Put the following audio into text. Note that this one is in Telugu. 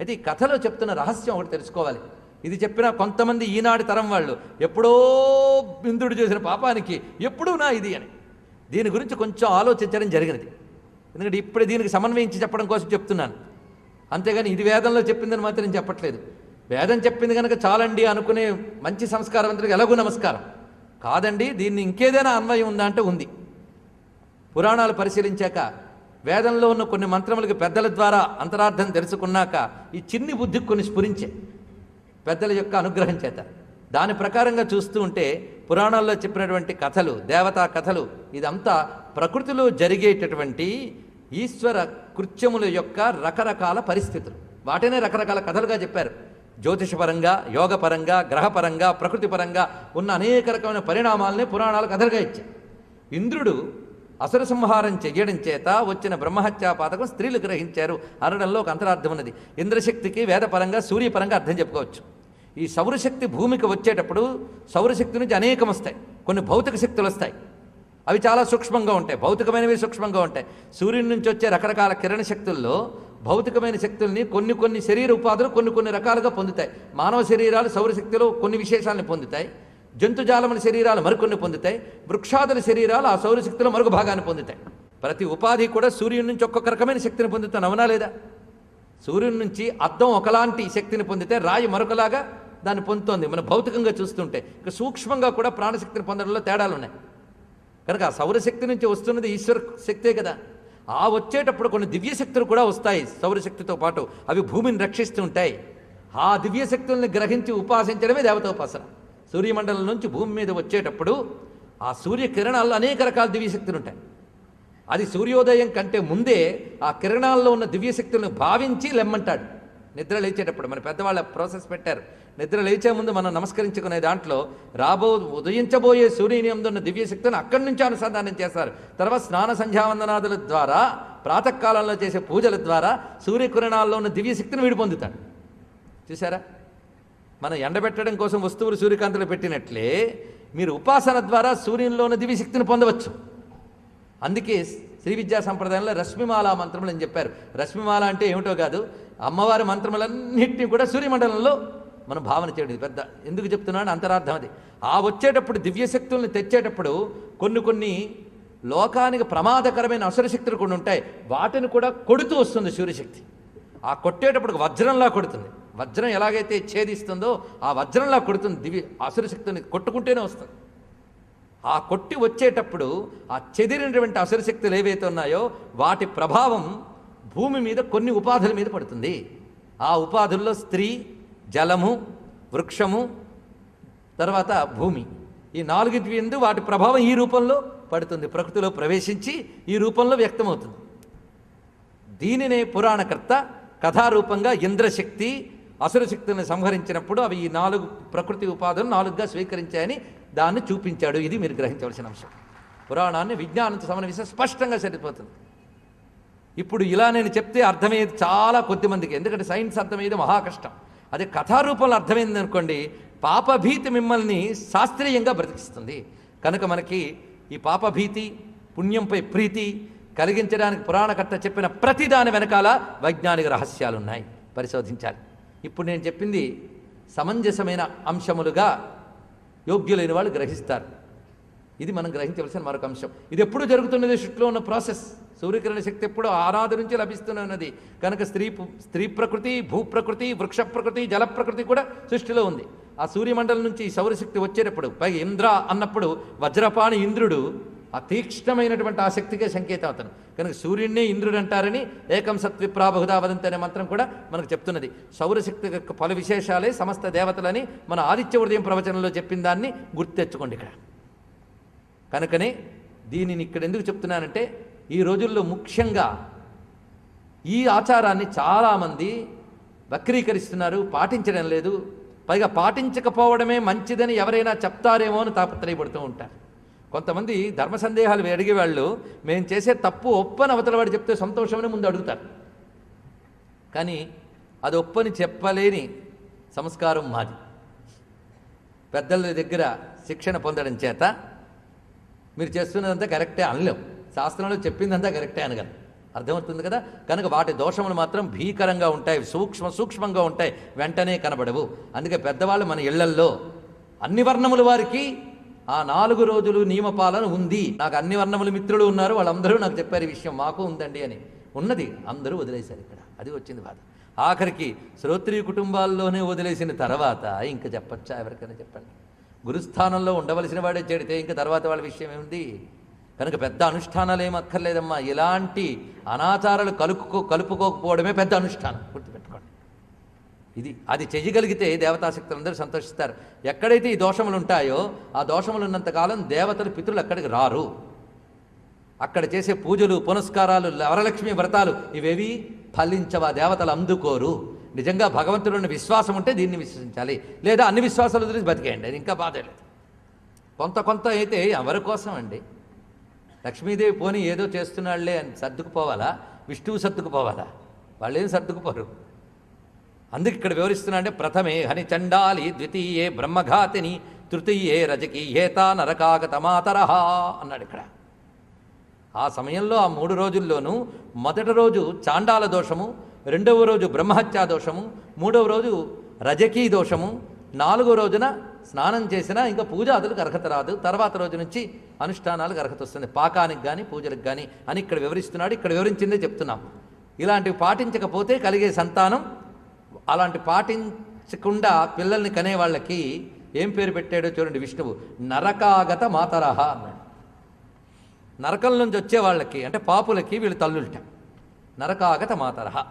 అయితే ఈ కథలో చెప్తున్న రహస్యం ఒకటి తెలుసుకోవాలి. ఇది చెప్పిన కొంతమంది ఈనాటి తరం వాళ్ళు ఎప్పుడో ఇంద్రుడు చేసిన పాపానికి ఎప్పుడూ నా ఇది అని. దీని గురించి కొంచెం ఆలోచించడం జరిగినది. ఎందుకంటే ఇప్పుడు దీనికి సమన్వయించి చెప్పడం కోసం చెప్తున్నాను. అంతేగాని ఇది వేదంలో చెప్పిందని మాత్రం నేను చెప్పట్లేదు. వేదం చెప్పింది కనుక చాలండి అనుకునే మంచి సంస్కారవంతుడికి ఎలాగూ నమస్కారం. కాదండి దీన్ని ఇంకేదైనా అన్వయం ఉందా అంటే ఉంది. పురాణాలు పరిశీలించాక వేదంలో ఉన్న కొన్ని మంత్రములకి పెద్దల ద్వారా అంతరార్థం తెలుసుకున్నాక ఈ చిన్ని బుద్ధికి కొన్ని స్ఫురించే పెద్దల యొక్క అనుగ్రహం చేత. దాని ప్రకారంగా చూస్తూ ఉంటే పురాణాల్లో చెప్పినటువంటి కథలు దేవతా కథలు ఇదంతా ప్రకృతిలో జరిగేటటువంటి ఈశ్వర కృత్యముల యొక్క రకరకాల పరిస్థితులు. వాటినే రకరకాల కథలుగా చెప్పారు. జ్యోతిషపరంగా యోగపరంగా గ్రహపరంగా ప్రకృతిపరంగా ఉన్న అనేక రకమైన పరిణామాలని పురాణాలు కథలుగా ఇచ్చాయి. ఇంద్రుడు అసుర సంహారం చెయ్యడం చేత వచ్చిన బ్రహ్మహత్యా పాతకం స్త్రీలు గ్రహించారు. అనడంలో ఒక అంతరార్థం ఉన్నది. ఇంద్రశక్తికి వేదపరంగా సూర్యపరంగా అర్థం చెప్పుకోవచ్చు. ఈ సౌరశక్తి భూమికి వచ్చేటప్పుడు సౌరశక్తి నుంచి అనేకం వస్తాయి కొన్ని భౌతిక శక్తులు వస్తాయి. అవి చాలా సూక్ష్మంగా ఉంటాయి. భౌతికమైనవి సూక్ష్మంగా ఉంటాయి. సూర్యుని నుంచి వచ్చే రకరకాల కిరణ శక్తుల్లో భౌతికమైన శక్తుల్ని కొన్ని కొన్ని శరీర ఉపాధులు కొన్ని కొన్ని రకాలుగా పొందుతాయి. మానవ శరీరాలు సౌరశక్తిలో కొన్ని విశేషాలను పొందుతాయి. జంతుజాలముల శరీరాలు మరికొన్ని పొందుతాయి వృక్షాదుల శరీరాలు ఆ సౌరశక్తిలో మరొక భాగాన్ని పొందుతాయి. ప్రతి ఉపాధి కూడా సూర్యుని నుంచి ఒక్కొక్క రకమైన శక్తిని పొందుతాను అవునా లేదా? సూర్యుని నుంచి అద్దం ఒకలాంటి శక్తిని పొందితే రాయి మరొకలాగా దాన్ని పొందుతోంది. మనం భౌతికంగా చూస్తుంటే ఇక సూక్ష్మంగా కూడా ప్రాణశక్తిని పొందడంలో తేడాలు ఉన్నాయి. కనుక ఆ సౌరశక్తి నుంచి వస్తున్నది ఈశ్వర శక్తే కదా. ఆ వచ్చేటప్పుడు కొన్ని దివ్యశక్తులు కూడా వస్తాయి సౌరశక్తితో పాటు. అవి భూమిని రక్షిస్తుంటాయి. ఆ దివ్యశక్తుల్ని గ్రహించి ఉపాసించడమే దేవతోపాసన సూర్యమండలం నుంచి భూమి మీద వచ్చేటప్పుడు ఆ సూర్య కిరణాల్లో అనేక రకాల దివ్యశక్తులు ఉంటాయి. అది సూర్యోదయం కంటే ముందే ఆ కిరణాల్లో ఉన్న దివ్యశక్తులను భావించి లెమ్మంటాడు. నిద్ర లేచేటప్పుడు మన పెద్దవాళ్ళ ప్రాసెస్ పెట్టారు. నిద్ర లేచే ముందు మనం నమస్కరించుకునే దాంట్లో రాబో ఉదయించబోయే సూర్యుని ఉన్న దివ్యశక్తిని అక్కడి నుంచి అనుసంధానం చేస్తారు. తర్వాత స్నాన సంధ్యావందనాదుల ద్వారా ప్రాతకాలంలో చేసే పూజల ద్వారా సూర్యకిరణాల్లో ఉన్న దివ్యశక్తిని వీడు పొందుతాడు చూసారా మనం ఎండబెట్టడం కోసం వస్తువులు సూర్యకాంతిలో పెట్టినట్లే మీరు ఉపాసన ద్వారా సూర్యునిలో ఉన్న దివ్యశక్తిని పొందవచ్చు. అందుకే శ్రీ విద్యా సంప్రదాయంలో రశ్మిమాల మంత్రములు అని చెప్పారు. రశ్మిమాల అంటే ఏమిటో కాదు అమ్మవారి మంత్రములన్నింటినీ కూడా సూర్యమండలంలో మనం భావన చేయడం పెద్ద ఎందుకు చెప్తున్నాను అంతరార్థం అది. ఆ వచ్చేటప్పుడు దివ్యశక్తుల్ని తెచ్చేటప్పుడు కొన్ని కొన్ని లోకానికి ప్రమాదకరమైన అసురశక్తులు కొన్ని ఉంటాయి. వాటిని కూడా కొడుతూ వస్తుంది సూర్యశక్తి. ఆ కొట్టేటప్పుడు వజ్రంలా కొడుతుంది. వజ్రం ఎలాగైతే ఛేదిస్తుందో ఆ వజ్రంలా కొడుతుంది దివ్య అసురశక్తిని కొట్టుకుంటేనే వస్తుంది. ఆ కొట్టి వచ్చేటప్పుడు ఆ చెదిరినటువంటి అసురశక్తులు ఏవైతే ఉన్నాయో వాటి ప్రభావం భూమి మీద కొన్ని ఉపాధుల మీద పడుతుంది. ఆ ఉపాధుల్లో స్త్రీ జలము వృక్షము తర్వాత భూమి. ఈ నాలుగిటి ఎందు వాటి ప్రభావం ఈ రూపంలో పడుతుంది. ప్రకృతిలో ప్రవేశించి ఈ రూపంలో వ్యక్తమవుతుంది. దీనినే పురాణకర్త కథారూపంగా ఇంద్రశక్తి అసురశక్తులను సంహరించినప్పుడు అవి ఈ నాలుగు ప్రకృతి ఉపాధులు నాలుగుగా స్వీకరించాయని దాన్ని చూపించాడు. ఇది మీరు గ్రహించవలసిన అంశం. పురాణాన్ని విజ్ఞానంతో సమన్వయిస్తే స్పష్టంగా సరిపోతుంది. ఇప్పుడు ఇలా నేను చెప్తే అర్థమయ్యేది చాలా కొద్దిమందికి ఎందుకంటే సైన్స్ అర్థమయ్యేది మహా కష్టం. అదే కథారూపంలో అర్థమైంది అనుకోండి పాపభీతి మిమ్మల్ని శాస్త్రీయంగా బ్రతికిస్తుంది. కనుక మనకి ఈ పాపభీతి పుణ్యంపై ప్రీతి కలిగించడానికి పురాణకర్త చెప్పిన ప్రతి దాని వెనకాల వైజ్ఞానిక రహస్యాలు ఉన్నాయి పరిశోధించాలి. ఇప్పుడు నేను చెప్పింది సమంజసమైన అంశములుగా యోగ్యులైన వాళ్ళు గ్రహిస్తారు. ఇది మనం గ్రహించవలసిన మరొక అంశం. ఇది ఎప్పుడు జరుగుతున్నది? సృష్టిలో ఉన్న ప్రాసెస్. సూర్యకిరణ శక్తి ఎప్పుడు ఆరాధన నుంచి లభిస్తున్నది కనుక స్త్రీ స్త్రీ ప్రకృతి భూప్రకృతి వృక్ష ప్రకృతి జల ప్రకృతి కూడా సృష్టిలో ఉంది. ఆ సూర్యమండలం నుంచి ఈ సౌరశక్తి వచ్చేటప్పుడు పైగా ఇంద్ర అన్నప్పుడు వజ్రపాణి ఇంద్రుడు ఆ తీక్ష్ణమైనటువంటి ఆసక్తికే సంకేతం అతను. కనుక సూర్యుడినే ఇంద్రుడు అంటారని ఏకం సత్విప్రా అనే మంత్రం కూడా మనకు చెప్తున్నది. సౌరశక్తి యొక్క పలు విశేషాలే సమస్త దేవతలని మన ఆదిత్య ఉదయం ప్రవచనంలో చెప్పిన దాన్ని గుర్తెచ్చుకోండి ఇక్కడ. కనుకనే దీనిని ఇక్కడ ఎందుకు చెప్తున్నానంటే ఈ రోజుల్లో ముఖ్యంగా ఈ ఆచారాన్ని చాలామంది వక్రీకరిస్తున్నారు పాటించడం లేదు. పైగా పాటించకపోవడమే మంచిదని ఎవరైనా చెప్తారేమో అని తాపత్రయపడుతూ ఉంటారు. కొంతమంది ధర్మ సందేహాలు అడిగే వాళ్ళు మేము చేసే తప్పు ఒప్పని అవతల వాడు చెప్తే సంతోషమని ముందు అడుగుతారు. కానీ అది ఒప్పని చెప్పలేని సంస్కారం మాది. పెద్దల దగ్గర శిక్షణ పొందడం చేత మీరు చేస్తున్నదంతా కరెక్టే అనలేం. శాస్త్రంలో చెప్పిందంతా కరెక్టే అనగలం. అర్థమవుతుంది కదా? కనుక వాటి దోషములు మాత్రం భీకరంగా ఉంటాయి సూక్ష్మ సూక్ష్మంగా ఉంటాయి వెంటనే కనబడవు. అందుకే పెద్దవాళ్ళు మన ఇళ్ళల్లో అన్ని వర్ణముల వారికి ఆ నాలుగు రోజులు నియమపాలన ఉంది. నాకు అన్ని వర్ణముల మిత్రులు ఉన్నారు. వాళ్ళందరూ నాకు చెప్పారు ఈ విషయం. మాకు ఉందండి అని. ఉన్నది. అందరూ వదిలేశారు ఇక్కడ. అది వచ్చింది బాధ. ఆఖరికి శ్రోత్రియ కుటుంబాల్లోనే వదిలేసిన తర్వాత ఇంకా చెప్పచ్చా? ఎవరికైనా చెప్పండి. గురుస్థానంలో ఉండవలసిన వాడే చెడితే ఇంకా తర్వాత వాళ్ళ విషయం ఏముంది? కనుక పెద్ద అనుష్ఠానాలు ఏం అక్కర్లేదమ్మా. ఇలాంటి అనాచారాలు కలుపుకో కలుపుకోకపోవడమే పెద్ద అనుష్ఠానం. ఇది అది చెయ్యగలిగితే దేవతాశక్తులందరూ సంతోషిస్తారు. ఎక్కడైతే ఈ దోషములు ఉంటాయో ఆ దోషములు ఉన్నంతకాలం దేవతలు పితృలు అక్కడికి రారు. అక్కడ చేసే పూజలు పునస్కారాలు వరలక్ష్మి వ్రతాలు ఇవేవి ఫలించవా? దేవతలు అందుకోరు. నిజంగా భగవంతుడిని విశ్వాసం ఉంటే దీన్ని విశ్వసించాలి. లేదా అన్ని విశ్వాసాలు వదిలేసి బతికేయండి. అది ఇంకా బాధ లేదు. కొంత కొంత అయితే ఎవరి కోసం అండి లక్ష్మీదేవి పోని ఏదో చేస్తున్నాళ్ళే అని సర్దుకుపోవాలా? విష్ణువు సర్దుకుపోవాలా? వాళ్ళేం సర్దుకుపోరు? అందుకు ఇక్కడ వివరిస్తున్నా అంటే ప్రథమే హని చండాలి ద్వితీయే బ్రహ్మఘాతిని తృతీయే రజకి నరకాగతమాతరహ అన్నాడు ఇక్కడ. ఆ సమయంలో ఆ మూడు రోజుల్లోనూ మొదటి రోజు చాండాల దోషము రెండవ రోజు బ్రహ్మహత్యా దోషము మూడవ రోజు రజకీ దోషము నాలుగో రోజున స్నానం చేసినా ఇంకా పూజాదులకు అర్హత రాదు. తర్వాత రోజు నుంచి అనుష్ఠానాలకు అర్హత వస్తుంది. పాకానికి కానీ పూజలకు కానీ అని ఇక్కడ వివరిస్తున్నాడు. ఇక్కడ వివరించిందే చెప్తున్నాం. ఇలాంటివి పాటించకపోతే కలిగే సంతానం అలాంటి పాటించకుండా పిల్లల్ని కనే వాళ్ళకి ఏం పేరు పెట్టాడో చూడండి విష్ణువు. నరకాగత మాతరహ అన్నాడు. నరకం నుంచి వచ్చే వాళ్ళకి అంటే పాపులకి వీళ్ళు తల్లులట. నరకాగత మాతరహ.